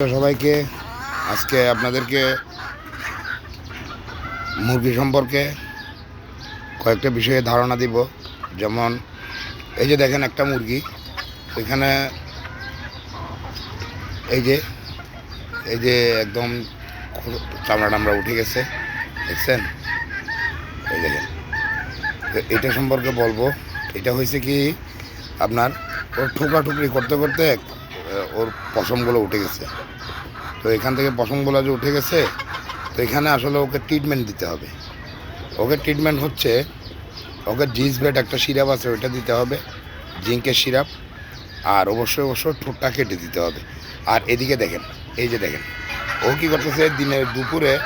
সবাইকে, আজকে আপনাদেরকে মুরগি সম্পর্কে কয়েকটা বিষয়ে ধারণা দিব। যেমন, এই যে দেখেন একটা মুরগি, এখানে এই যে এই যে একদম চামড়া টামড়া উঠে গেছে, দেখছেন? এই দেখেন, এটা সম্পর্কে বলব, এটা হয়েছে কি, আপনার ওর ঠুকরা ঠুকরি করতে করতে ওর পশমগুলো উঠে গেছে। তো এখান থেকে পশমগুলো যে উঠে গেছে, তো এখানে আসলে ওকে ট্রিটমেন্ট দিতে হবে। ওকে ট্রিটমেন্ট হচ্ছে, ওকে জিন্স বেড একটা সিরাপ আছে, ওইটা দিতে হবে, জিঙ্কের সিরাপ, আর অবশ্যই অবশ্যই ঠোঁটটা কেটে দিতে হবে। আর এদিকে দেখেন, এই যে দেখেন, ও কী করতেছে দিনের দুপুরে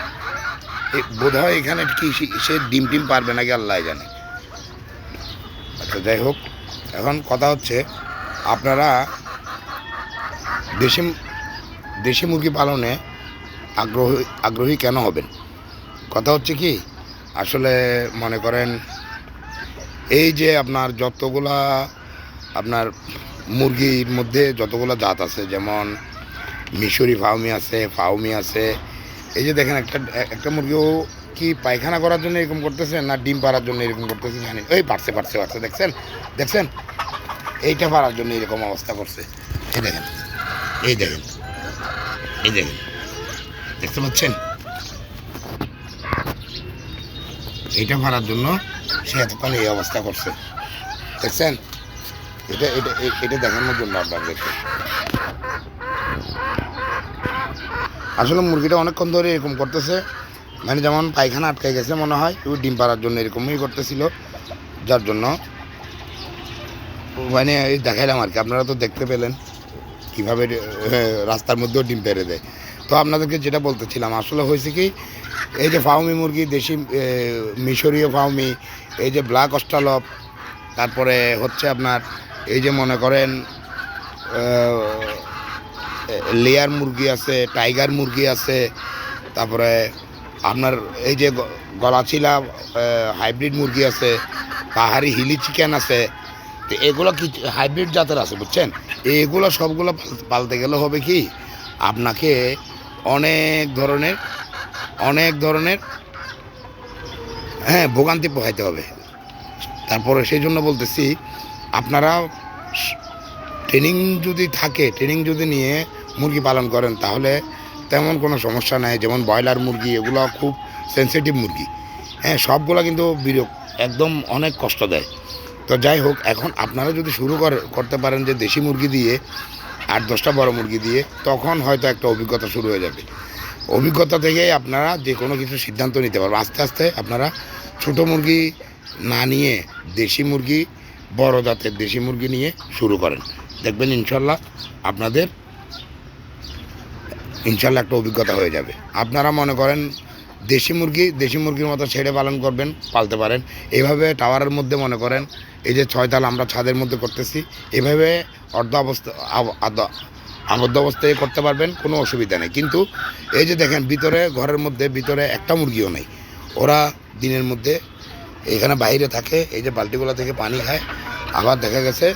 বোধ হয় এখানে কি সে- ডিম টিম পারবে নাকি আল্লাহ জানে। আচ্ছা যাই হোক, এখন কথা হচ্ছে, আপনারা দেশি দেশি মুরগি পালনে আগ্রহী আগ্রহী কেন হবেন? কথা হচ্ছে কি, আসলে মনে করেন, এই যে আপনার যতগুলা আপনার মুরগির মধ্যে যতগুলো জাত আছে, যেমন মিশরি ফাউমি আছে ফাউমি আছে, এই যে দেখেন একটা একটা মুরগিও কি পায়খানা করার জন্য এরকম করতেছে না ডিম পাড়ার জন্য এরকম করতেছে জানি এই পারছে পারছে পারছে, দেখছেন? দেখছেন? এইটা পাড়ার জন্য এরকম অবস্থা করছে। এই দেখেন। এই দেখেন এই দেখেন, দেখতে পাচ্ছেন? এটা মারার জন্য সে এতক্ষণ এই অবস্থা করছে। দেখছেন? এটা এটা এটা দেখানোর জন্য আপনাদেরকে। আসলে মুরগিটা অনেকক্ষণ ধরে এরকম করতেছে। মানে যেমন পায়খানা আটকে গেছে মনে হয় ওই ডিম পাড়ার জন্য এরকমই করতেছিল। যার জন্য মানে দেখাইলাম আর কি, আপনারা তো দেখতে পেলেন। কীভাবে রাস্তার মধ্যেও ডিম পেরে দেয়। তো আপনাদেরকে যেটা বলতেছিলাম, আসলে হয়েছে কি, এই যে ফাউমি মুরগি, দেশি মিশরীয় ফাউমি, এই যে ব্ল্যাক অস্ট্রালপ, তারপরে হচ্ছে আপনার, এই যে মনে করেন লেয়ার মুরগি আছে, টাইগার মুরগি আছে, তারপরে আপনার এই যে গলাচিলা হাইব্রিড মুরগি আছে পাহাড়ি হিলি চিকেন আছে তো এগুলো কি হাইব্রিড জাতের আছে বুঝছেন? এগুলো সবগুলো পাল- পালতে গেলে হবে কি, আপনাকে অনেক ধরনের অনেক ধরনের হ্যাঁ ভোগান্তি পোহাইতে হবে। তারপরে সেই জন্য বলতেছি, আপনারা ট্রেনিং যদি থাকে, ট্রেনিং যদি নিয়ে মুরগি পালন করেন, তাহলে তেমন কোনো সমস্যা নেই। যেমন ব্রয়লার মুরগি, এগুলো খুব সেন্সিটিভ মুরগি। হ্যাঁ সবগুলো কিন্তু বিরক একদম অনেক কষ্ট দেয়। তো যাই হোক, এখন আপনারা যদি শুরু করে, করতে পারেন যে দেশি মুরগি দিয়ে আট দশটা বড় মুরগি দিয়ে, তখন হয়তো একটা অভিজ্ঞতা শুরু হয়ে যাবে। অভিজ্ঞতা থেকেই আপনারা যে কোনো কিছু সিদ্ধান্ত নিতে পারবেন। আস্তে আস্তে আপনারা ছোট মুরগি না নিয়ে দেশি মুরগি, বড় জাতের দেশি মুরগি নিয়ে শুরু করেন। দেখবেন ইনশাল্লাহ আপনাদের, ইনশাল্লাহ একটা অভিজ্ঞতা হয়ে যাবে। আপনারা মনে করেন দেশি মুরগি, দেশি মুরগির মতো ছেড়ে পালন করবেন, পালতে পারেন। এইভাবে টাওয়ারের মধ্যে মনে করেন, এই যে ছয়তাল আমরা ছাদের মধ্যে করতেছি, এভাবে অর্ধ অবস্থা আবদ্ধ অবস্থায় করতে পারবেন, কোনো অসুবিধা নেই। কিন্তু এই যে দেখেন, ভিতরে, ঘরের মধ্যে ভিতরে একটা মুরগিও নেই। ওরা দিনের মধ্যে এখানে বাইরে থাকে, এই যে বালতিগুলো থেকে পানি খায়। আবার দেখা গেছে,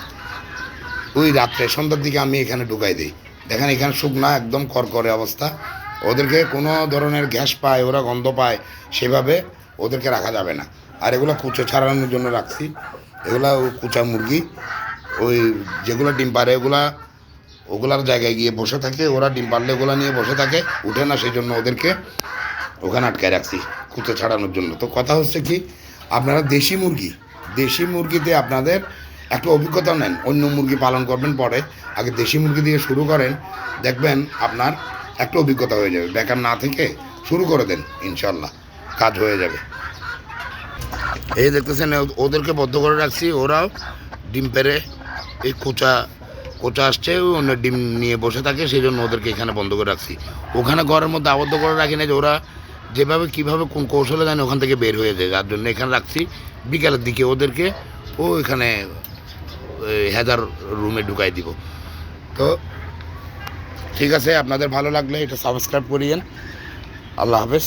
ওই রাত্রে সন্ধ্যার দিকে আমি এখানে ঢুকাই দিই। দেখেন এখানে শুকনা, একদম করকরে অবস্থা। ওদেরকে কোনো ধরনের গ্যাস পায়, ওরা গন্ধ পায়, সেভাবে ওদেরকে রাখা যাবে না। আর এগুলো কুচো ছাড়ানোর জন্য রাখছি। এগুলা কুচা মুরগি, ওই যেগুলো ডিম পারে ওগুলা, ওগুলার জায়গায় গিয়ে বসে থাকে, ওরা ডিম পারলে ওগুলা নিয়ে বসে থাকে, উঠে না সেই জন্য ওদেরকে ওখানে আটকায় রাখছি কুচো ছাড়ানোর জন্য। তো কথা হচ্ছে কি, আপনারা দেশি মুরগি, দেশি মুরগিতে আপনাদের একটা অভিজ্ঞতা নেন, অন্য মুরগি পালন করবেন পরে। আগে দেশি মুরগি দিয়ে শুরু করেন, দেখবেন আপনার একটা অভিজ্ঞতা হয়ে যাবে। বেকার না থেকে শুরু করে দেন ইনশাল্লাহ কাজ হয়ে যাবে। এই দেখতেছেন, ওদেরকে বদ্ধ করে রাখছি। ওরাও ডিম পেরে এই কোচা কোচা আসছে, অন্য ডিম নিয়ে বসে থাকে সেই জন্য ওদেরকে এখানে বন্ধ করে রাখছি। ওখানে ঘরের মধ্যে আবদ্ধ করে রাখি না যে ওরা যেভাবে, কীভাবে, কোন কৌশলে জানে ওখান থেকে বের হয়ে যায়। যার জন্য এখানে রাখছি। বিকালের দিকে ওদেরকে ও এখানে হেদার রুমে ঢুকাই দিব। তো ঠিক আছে আপনাদের ভালো লাগলে এটা সাবস্ক্রাইব করিয়েন। আল্লাহ হাফেজ।